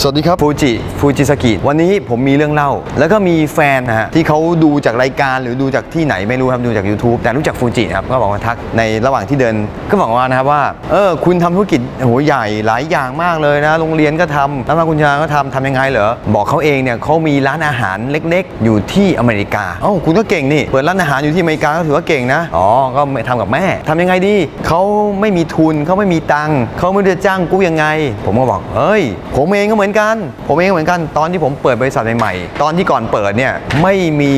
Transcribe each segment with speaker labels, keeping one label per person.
Speaker 1: สวัสดีครับฟูจิฟูจิสกิวันนี้ผมมีเรื่องเล่า แล้วก็มีแฟนนะฮะที่เขาดูจากรายการหรือดูจากที่ไหนไม่รู้ครับดูจาก YouTube แต่รู้จักฟูจิครับก็บอกว่าทักในระหว่างที่เดิน ก็บอกว่านะครับว่าเออคุณทำธุรกิจโหใหญ่หลายอย่างมากเลยนะโรงเรียนก็ทำแล้วมาคุณชาก็ทำทำยังไงเหรอบอกเขาเองเนี่ยเขามีร้านอาหารเล็กๆ อยู่ที่อเมริกาเอ้าคุณก็เก่งนี่เปิดร้านอาหารอยู่ที่อเมริกาก็ถือว่าเก่งนะอ๋อก็ทำกับแม่ทำยังไงดีเขาไม่มีทุนเขาไม่มีตังค์เขาไม่รู้จะจ้างกู้ยังไง ผมก็บอกเอ้ยผมเองก็เหมือนกัน ผมเองก็เหมือนกัน ตอนที่ผมเปิดบริษัทใหม่ๆ ตอนที่ก่อนเปิดเนี่ยไม่มี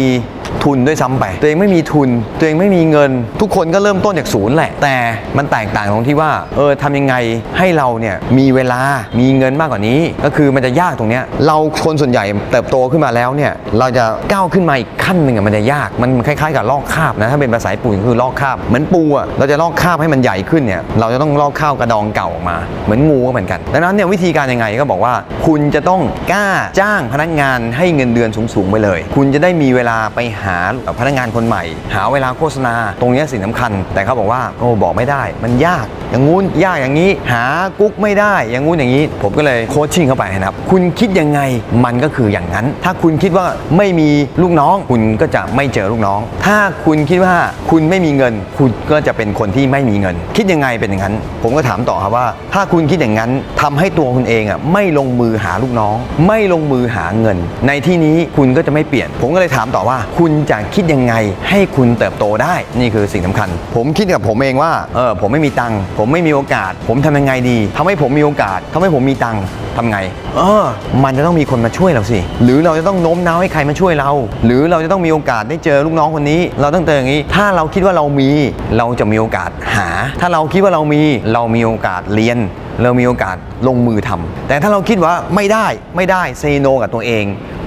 Speaker 1: ทุนด้วยซ้ำไป ตัวเองไม่มีทุน ตัวเองไม่มีเงิน ทุกคนก็เริ่มต้นจากศูนย์แหละ แต่มันแตกต่างตรงที่ว่า เออทำยังไงให้เราเนี่ยมีเวลา มีเงินมากกว่านี้ ก็คือมันจะยากตรงเนี้ย เราคนส่วนใหญ่เติบโตขึ้นมาแล้วเนี่ย เราจะก้าวขึ้นมาอีกขั้นหนึ่งมันจะยาก มันคล้ายๆกับลอกคาบนะ ถ้าเป็นภาษาปุ่นคือลอกคาบ เหมือนปูอะเราจะลอกคาบให้มันใหญ่ขึ้นเนี่ย เราจะต้องลอกข้าวกระดองเก่าออกมา เหมือนงูก็เหมือนกัน ดังนั้นเนี่ยวิธีการยังไงก็บอกว่า คุณจะต้องกล้าจ้างพนักงานให้เงินเดือนสูงๆไปเลย คุณจะได้มีเวลาไปหาพนักงานคนใหม่ หาเวลาโฆษณา ตรงนี้สิ่งสำคัญ แต่เขาบอกว่าโอ้บอกไม่ได้ มันยาก อย่างงู้นยากอย่างนี้ หากุ๊กไม่ได้ อย่างงู้นอย่างนี้ ผมก็เลยโคชชิ่งเข้าไปนะครับคุณคิดยังไงมันก็คืออย่างนั้น ถ้าคุณคิดว่าไม่มีลูกน้อง คุณก็จะไม่เจอลูกน้อง ถ้าคุณคิดว่าคุณไม่มีเงิน คุณก็จะเป็นคนที่ไม่มีเงิน คิดยังไงเป็นอย่างนั้น ผมก็ถามต่อครับว่า ถ้าคุณคิดอย่างนั้นทำให้ตัวคุณเองอะไม่ลงมือหาลูกน้อง ไม่ลงมือหาเงิน ในที่นี้คุณก็จะไม่เปลี่ยน ผมก็เลยถามต่อว่าคุณจะคิดยังไงให้คุณเติบโตได้นี่คือสิ่งสำคัญ ผมคิดกับผมเองว่าเออผมไม่มีตังค์ผมไม่มีโอกาส ผมทำยังไงดีทำให้ผมมีโอกาสทำให้ผมมีตังค์ทำไงเออมันจะต้องมีคนมาช่วยเราสิ หรือเราจะต้องโน้มน้าวให้ใครมาช่วยเรา หรือเราจะต้องมีโอกาสได้เจอลูกน้องคนนี้ เราต้องเจออย่างนี้ ถ้าเราคิดว่าเรามี เราจะมีโอกาสหา ถ้าเราคิดว่าเรามี เรามีโอกาสเรียน เรามีโอกาสลงมือทำแต่ถ้าเราคิดว่าไม่ได้ไม่ได้เซโนกับตัวเอง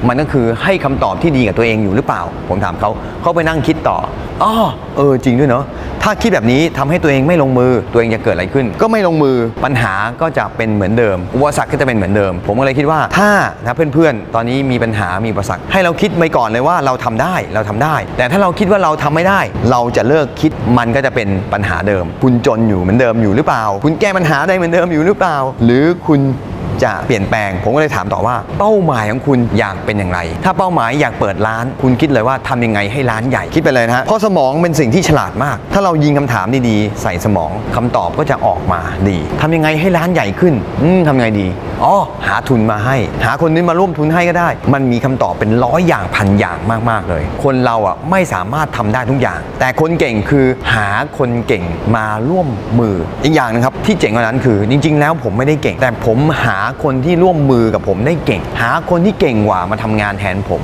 Speaker 1: มันก็คือให้คำตอบที่ดีกับตัวเองอยู่หรือเปล่า ผมถามเขาเขาไปนั่งคิดต่ออ๋อเออจริงด้วยเนาะ ถ้าคิดแบบนี้ทำให้ตัวเองไม่ลงมือตัวเองจะเกิดอะไรขึ้น ก็ไม่ลงมือปัญหาก็จะเป็นเหมือนเดิม อุปสรรคก็จะเป็นเหมือนเดิม ผมก็เลยคิดว่าถ้านะเพื่อนๆ ตอนนี้มีปัญหามีอุปสรรค ให้เราคิดไปก่อนเลยว่าเราทำได้เราทำได้ แต่ถ้าเราคิดว่าเราทำไม่ได้ เราจะเลิกคิดมันก็จะเป็นปัญหาเดิม คุณจนอยู่เหมือนเดิมอยู่หรือเปล่า คุณแก้ปัญหาได้เหมือนเดิมอยู่หรือเปล่า หรือคุณ จะเปลี่ยนแปลง ผมก็เลยถามต่อว่า เป้าหมายของคุณอยากเป็นอย่างไร ถ้าเป้าหมายอยากเปิดร้าน คุณคิดเลยว่าทำยังไงให้ร้านใหญ่คิดไปเลยนะฮะเพราะสมองเป็นสิ่งที่ฉลาดมาก ถ้าเรายิงคำถามดีๆ ใส่สมองคำตอบก็จะออกมาดีทำยังไงให้ร้านใหญ่ขึ้นอืมทำไงดีอ๋อหาทุนมาให้ หาคนนี้มาร่วมทุนให้ก็ได้ มันมีคำตอบเป็นร้อยอย่างพันอย่างมากๆเลย คนเราอะไม่สามารถทำได้ทุกอย่าง แต่คนเก่งคือหาคนเก่งมาร่วมมืออีกอย่างหนึงครับที่เจ๋งกว่านั้นคือ จริง ๆ แล้วผมไม่ได้เก่ง แต่ผมหาคนที่ร่วมมือกับผมได้เก่ง หาคนที่เก่งกว่ามาทำงานแทนผม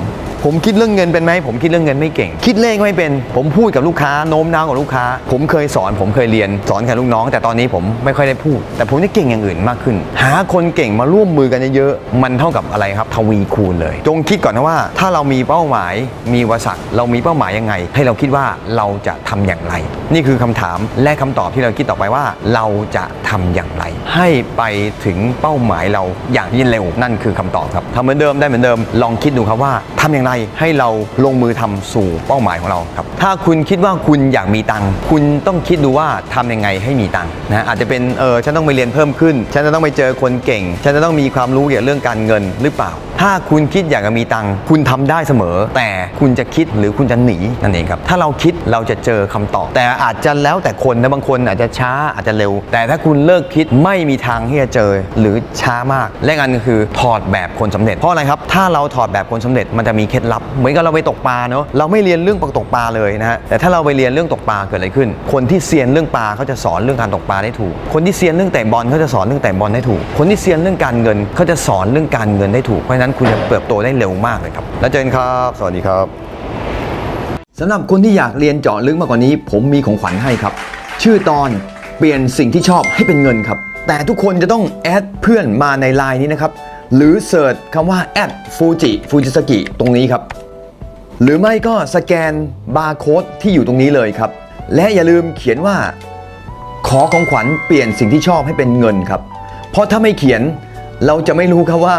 Speaker 1: ผมคิดเรื่องเงินเป็นไหมผมคิดเรื่องเงินไม่เก่ง คิดเลขไม่เป็น ผมพูดกับลูกค้าโน้มน้าวกับลูกค้า ผมเคยสอน ผมเคยเรียนสอนกับลูกน้อง แต่ตอนนี้ผมไม่ค่อยได้พูด แต่ผมจะเก่งอย่างอื่นมากขึ้น หาคนเก่งมาร่วมมือกันเยอะๆมันเท่ากับอะไรครับทวีคูณเลย จงคิดก่อนนะว่า ถ้าเรามีเป้าหมายมีวัสรรคเรามีเป้าหมายยังไง ให้เราคิดว่าเราจะทำอย่างไร นี่คือคำถามและคำตอบที่เราคิดต่อไปว่า เราจะทำอย่างไร ให้ไปถึงเป้าหมายเราอย่างยิ่งเร็วนั่นคือคำตอบครับทำเหมือนเดิมได้เหมือนเดิมลองคิดดูครับว่าทำอย่างไรให้เราลงมือทำสู่เป้าหมายของเราครับ ถ้าคุณคิดว่าคุณอยากมีตังค์คุณต้องคิดดูว่าทำยังไงให้มีตังค์นะอาจจะเป็นเออฉันต้องไปเรียนเพิ่มขึ้น ฉันจะต้องไปเจอคนเก่ง ฉันจะต้องมีความรู้เกี่ยวกับเรื่องการเงินหรือเปล่า ถ้าคุณคิดอยากจะมีตังค์คุณทำได้เสมอ แต่คุณจะคิดหรือคุณจะหนีนั่นเองครับ ถ้าเราคิดเราจะเจอคำตอบ แต่อาจจะแล้วแต่คนนะบางคนอาจจะช้าอาจจะเร็ว แต่ถ้าคุณเลิกคิดไม่มีทางที่จะเจอหรือช้ามาก และอีกอันก็คือถอดแบบคนสำเร็จเพราะอะไรครับ ถ้าเราถอดแบบคนสำเร็จมันจะมีเคล็ดลับ เหมือนกับเราไปตกปลาเนาะเราไม่เรียนเรื่องตกปลาเลยนะฮะแต่ถ้าเราไปเรียนเรื่องตกปลาเกิดอะไรขึ้น คนที่เซียนเรื่องปลาเขาจะสอนเรื่องการตกปลาได้ถูก คนที่เซียนเรื่องเตะบอลเขาจะสอนเรื่องเตะบอลได้ถูก คนที่เซียนเรื่องการเงินเขาจะสอนเรื่องการเงินได้ถูกเพราะฉะนั้นคุณจะเติบโตได้เร็วมากเลยครับแล้วเจอกันครับ สวัสดีครับสำหรับคนที่อยากเรียนเจาะลึกมากกว่านี้ ผมมีของขวัญให้ครับ ชื่อตอนเปลี่ยนสิ่งที่ชอบให้เป็นเงินครับ แต่ทุกคนจะต้องแอดเพื่อนมาในไลน์นี้นะครับ หรือเสิร์ชคำว่าแอดฟูจิฟูจิสกิตรงนี้ครับ หรือไม่ก็สแกนบาร์โค้ดที่อยู่ตรงนี้เลยครับ และอย่าลืมเขียนว่า ขอของขวัญเปลี่ยนสิ่งที่ชอบให้เป็นเงินครับ เพราะถ้าไม่เขียนเราจะไม่รู้ครับว่า